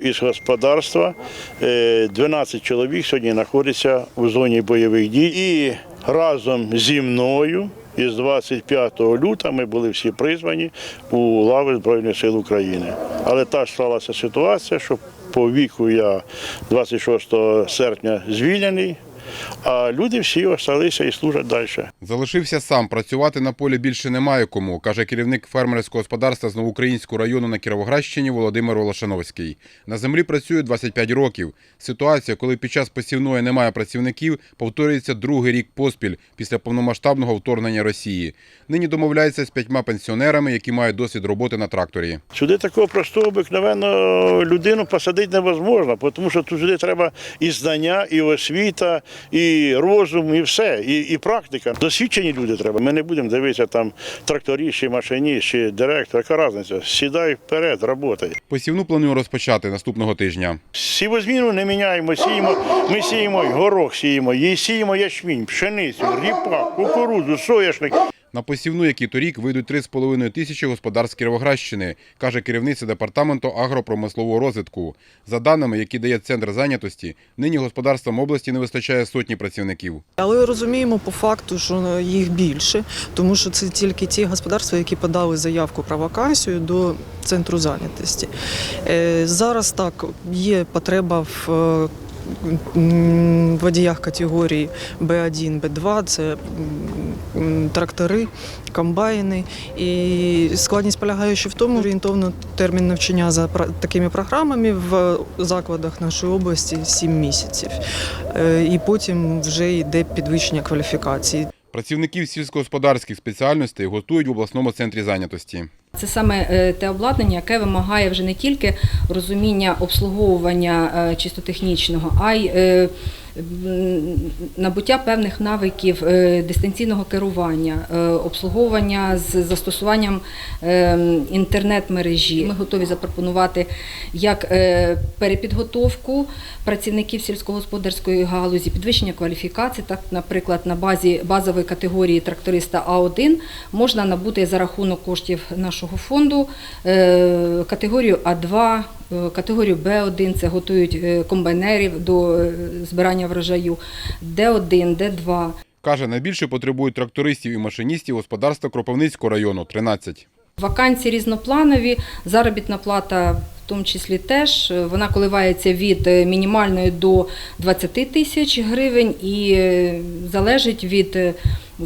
Із господарства е, 12 чоловік сьогодні знаходяться у зоні бойових дій. І разом зі мною із 25 лютого ми були всі призвані у лави Збройних сил України. Але та ж сталася ситуація, що по віку я 26 серпня звільнений, а люди всі залишилися і служать далі. Залишився сам. Працювати на полі більше немає кому, каже керівник фермерського господарства з Новоукраїнського району на Кіровоградщині Володимир Волошановський. На землі працює 25 років. Ситуація, коли під час посівної немає працівників, повторюється другий рік поспіль після повномасштабного вторгнення Росії. Нині домовляється з п'ятьма пенсіонерами, які мають досвід роботи на тракторі. Сюди такого простого обикновенного людину посадити невозможно, тому що тут сюди треба і знання, і освіта, і розум, і все, і, і практика. Досвідчені люди треба. Ми не будемо дивитися там тракторі, чи машиніст, чи директор. Яка різниця? Сідай вперед, роботай. Посівну планую розпочати наступного тижня. Сівозміну не міняємо, сіємо, ми сіємо горох, сіємо, і сіємо ячмінь, пшеницю, ріпак, кукурудзу, соняшник. На посівну, які торік вийдуть 3,5 тисячі господарств Кіровоградщини, каже керівниця департаменту агропромислового розвитку. За даними, які дає центр зайнятості, нині господарствам області не вистачає сотні працівників. Але розуміємо по факту, що їх більше, тому що це тільки ті господарства, які подали заявку про вакансію до центру зайнятості. Е, Зараз так є потреба в е, водіях категорії Б1, Б2, це трактори, комбайни. І складність полягає ще в тому, орієнтовно термін навчання за такими програмами в закладах нашої області 7 місяців. Е, І потім вже йде підвищення кваліфікації. Працівників сільськогосподарських спеціальностей готують в обласному центрі зайнятості. Це саме е, те обладнання, яке вимагає вже не тільки розуміння обслуговування е, чисто технічного, а й набуття певних навиків е, дистанційного керування, е, обслуговування з застосуванням е, інтернет-мережі. Ми готові запропонувати як перепідготовку працівників сільськогосподарської галузі, підвищення кваліфікації, так, наприклад, на базі базової категорії тракториста А1 можна набути за рахунок коштів нашого фонду категорію А2, е, категорію Б1, це готують е, комбайнерів до е, збирання врожаю, Д1, Д2. Каже, найбільше потребують трактористів і машиністів господарства Кропивницького району 13. Вакансії різнопланові, заробітна плата в тому числі теж. Е, Вона коливається від е, мінімальної до 20 тисяч гривень і е, залежить від е,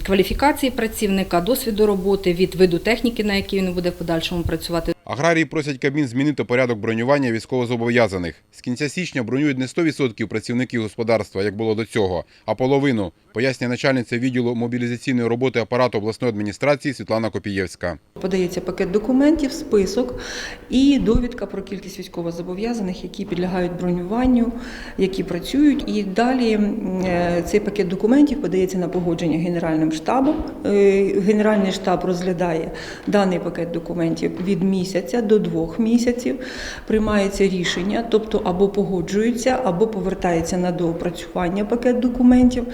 кваліфікації працівника, досвіду роботи, від виду техніки, на якій він буде в подальшому працювати. Аграрії просять Кабмін змінити порядок бронювання військовозобов'язаних. З кінця січня бронюють не 100% працівників господарства, як було до цього, а половину, пояснює начальниця відділу мобілізаційної роботи апарату обласної адміністрації Світлана Копієвська. Подається пакет документів, список і довідка про кількість військовозобов'язаних, які підлягають бронюванню, які працюють. І далі е, цей пакет документів подається на погодження Генеральним штабом. Е, Генеральний штаб розглядає даний пакет документів від місяця до двох місяців. Приймається рішення, тобто або погоджується, або повертається на доопрацювання пакет документів.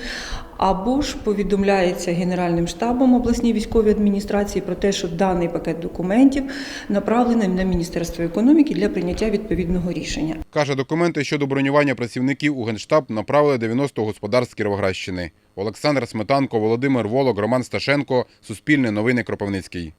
Або ж повідомляється Генеральним штабом обласній військовій адміністрації про те, що даний пакет документів направлений на Міністерство економіки для прийняття відповідного рішення. Каже, документи щодо бронювання працівників у Генштаб направили 90 господарств Кіровоградщини. Олександр Сметанко, Володимир Волок, Роман Сташенко, Суспільне новини Кропивницький.